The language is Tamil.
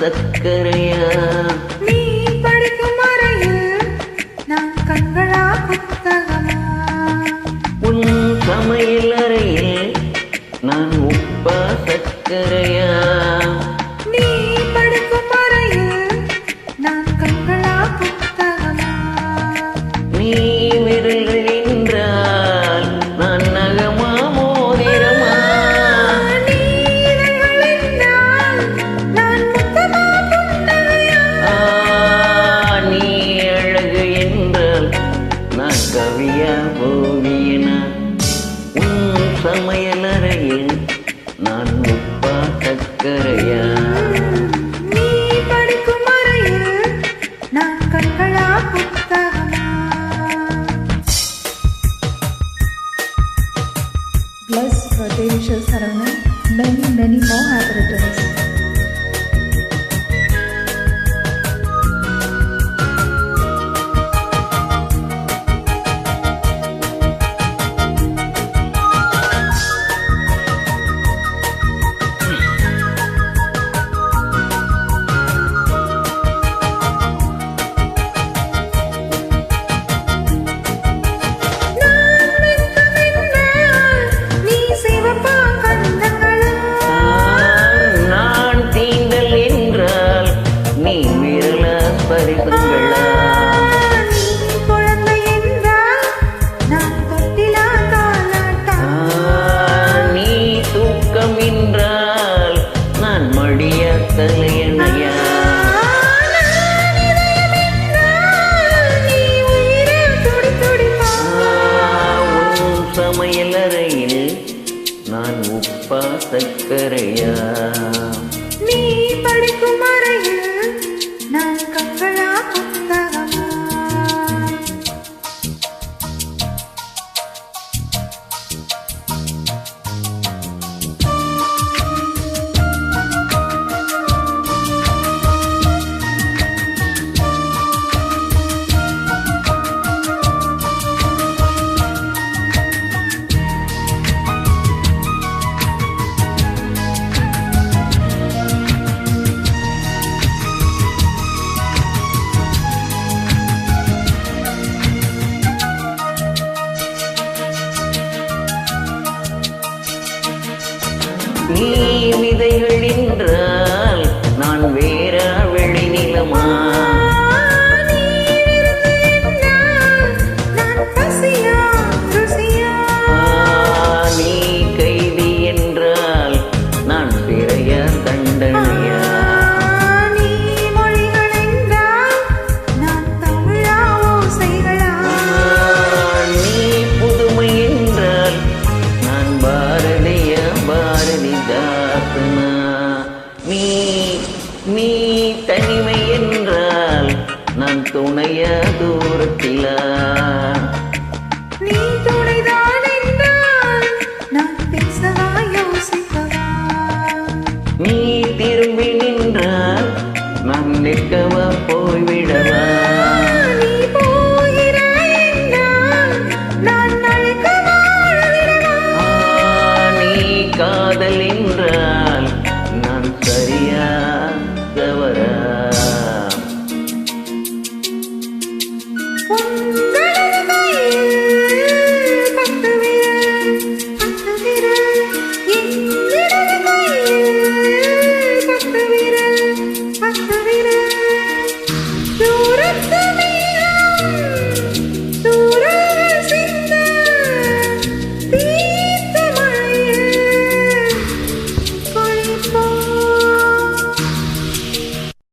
சக்கரையா? நீ படிக்கும் நான் கண்களா புத்தகமா உன் சமையல் அறை our Devisha Sarana many, many more happy returns. சக்கரையா நீ படுக்குமா நீ விதைகள் துணைய தூரத்தில நீ துணைதான் என்றால் நான் பேசவா யோசிக்கவா நீ திரும்பி நின்றால் நான் நிற்கவா போய்விடவா? காதல் என்றார்